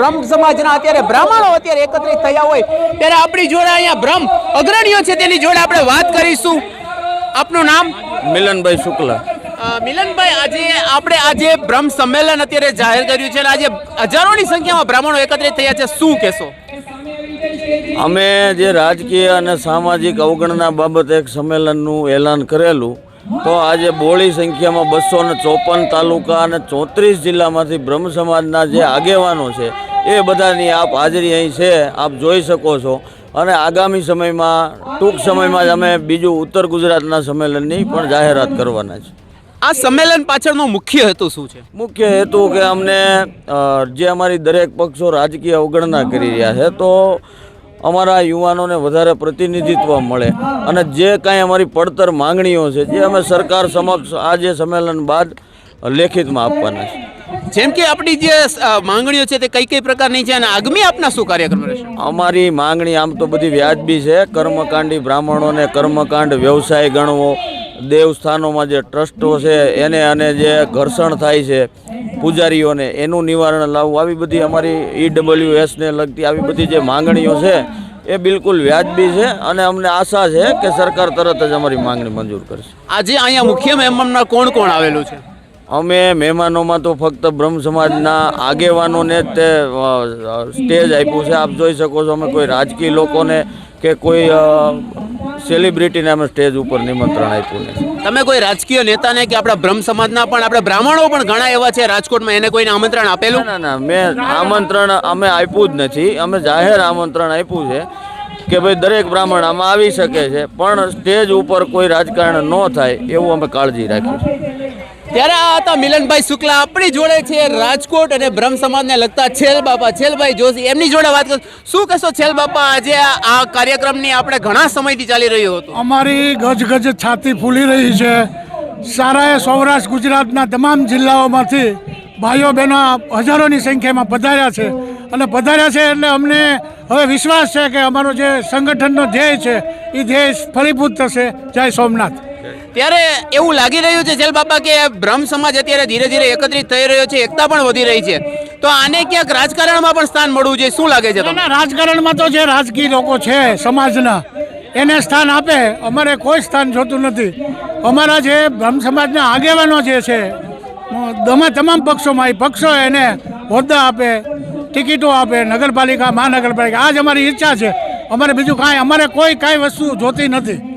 બ્રહ્મ સમાજના અત્યારે બ્રાહ્મણો અત્યારે એકત્રિત થયા હોય ત્યારે આપણી જોડે અહીંયા બ્રહ્મ અગ્રણીઓ છે તેની જોડે આપણે વાત કરીશું. આપનું નામ? મિલનભાઈ શુક્લા. મિલનભાઈ આજે આપણે આજે બ્રહ્મ સંમેલન અત્યારે જાહેર કર્યું છે અને આજે હજારોની સંખ્યામાં બ્રાહ્મણો એકત્રિત થયા છે. શું કહેશો? અમે જે રાજકીય અને સામાજિક અવગણના બાબતે એક સંમેલનનું એલાન કરેલું તો આજે બોળી સંખ્યામાં બસો ને ચોપન તાલુકા અને ચોત્રીસ જિલ્લામાંથી બ્રહ્મ સમાજના જે આગેવાનો છે એ બધાની આપ હાજરી અહીં છે આપ જોઈ શકો છો. અને આગામી સમયમાં ટૂંક સમયમાં જ અમે બીજું ઉત્તર ગુજરાતના સંમેલનની પણ જાહેરાત કરવાના છે. આ સંમેલન પાછળનો મુખ્ય હેતુ શું છે? મુખ્ય હેતુ કે અમને જે અમારી દરેક પક્ષો રાજકીય અવગણના કરી રહ્યા છે તો અમારા યુવાનોને વધારે પ્રતિનિધિત્વ મળે. અને જે કાંઈ અમારી પડતર માંગણીઓ છે જે અમે સરકાર સમક્ષ આ જે સંમેલન બાદ લેખિતમાં આપવાના છે. જેમ કે આપણી જે માંગણીઓ છે તે કઈ કઈ પ્રકારની છે અને આગામી આપના શું કાર્યક્રમ રહેશે? અમારી માંગણી આમ તો બધી વ્યાજબી છે. કર્મકાંડી બ્રાહ્મણોને કર્મકાંડ વ્યવસાય ગણવો દેવસ્થાનોમાં જે ટ્રસ્ટો છે એને અને જે ઘર્ષણ થાય છે પૂજારીઓને એનું નિવારણ લાવવું આવી બધી અમારી ઈડબલ્યુ એસને લગતી આવી બધી જે માંગણીઓ છે એ બિલકુલ વ્યાજબી છે અને અમને આશા છે કે સરકાર તરત જ અમારી માંગણી મંજૂર કરશે. આજે અહીંયા મુખ્ય મહેમાનમાં કોણ કોણ આવેલું છે? અમે મહેમાનોમાં તો ફક્ત બ્રહ્મ સમાજના આગેવાનોને જ તે સ્ટેજ આપ્યું છે. આપ જોઈ શકો છો અમે કોઈ રાજકીય લોકોને કે કોઈ સેલિબ્રિટીને અમે સ્ટેજ ઉપર નિમંત્રણ આપ્યું નથી. તમે કોઈ રાજકીય નેતાને કે આપણા બ્રહ્મ સમાજના પણ આપણે બ્રાહ્મણો પણ ઘણા એવા છે રાજકોટમાં એને કોઈને આમંત્રણ આપેલું? ના ના મેં આમંત્રણ અમે આપ્યું જ નથી. અમે જાહેર આમંત્રણ આપ્યું છે કે ભાઈ દરેક બ્રાહ્મણ આમાં આવી શકે છે પણ સ્ટેજ ઉપર કોઈ રાજકારણ ન થાય એવું અમે કાળજી રાખીએ છે ત્યારે આ હતા મિલનભાઈ શુક્લા. આપણી જોડે છે રાજકોટ અને બ્રહ્મ સમાજને લગતા છેલ બાપા. છેલભાઈ જોશી, એમની જોડે વાત કર. શું કહેશો છેલ બાપા, આજે આ કાર્યક્રમની આપણે ઘણા સમયથી ચાલી રહ્યો હતો. અમારી ગજ ગજ છાતી ફૂલી રહી છે. સારાએ સૌરાષ્ટ્ર, ગુજરાતના તમામ જિલ્લાઓમાંથી ભાઈઓ બહેનો હજારોની સંખ્યામાં પધાર્યા છે. અને પધાર્યા છે એટલે અમને હવે વિશ્વાસ છે કે અમારો જે સંગઠનનો ધ્યેય છે, એ ધ્યેય ફળીભૂત થશે. જય સોમનાથ. ત્યારે એવું લાગી રહ્યું છે, જેલ બાપા, કે બ્રહ્મ સમાજ અત્યારે ધીરે ધીરે એકત્રિત થઈ રહ્યો છે, એકતા પણ વધી રહી છે. તો આને ક્યાંક રાજકારણમાં પણ સ્થાન મળવું જોઈએ, શું લાગે છે તમને? રાજકારણમાં તો જે રાજકીય લોકો છે, સમાજના, એને સ્થાન આપે. અમારે કોઈ સ્થાન જોતું નથી. અમારા જે બ્રહ્મ સમાજના આગેવાનો જે છે તમે તમામ પક્ષોમાં, એ પક્ષો એને હોદ્દા આપે, ટિકિટો આપે, નગરપાલિકા, મહાનગરપાલિકા, આ જ અમારી ઈચ્છા છે. અમારે બીજું કાંઈ, અમારે કોઈ કાંઈ વસ્તુ જોતી નથી.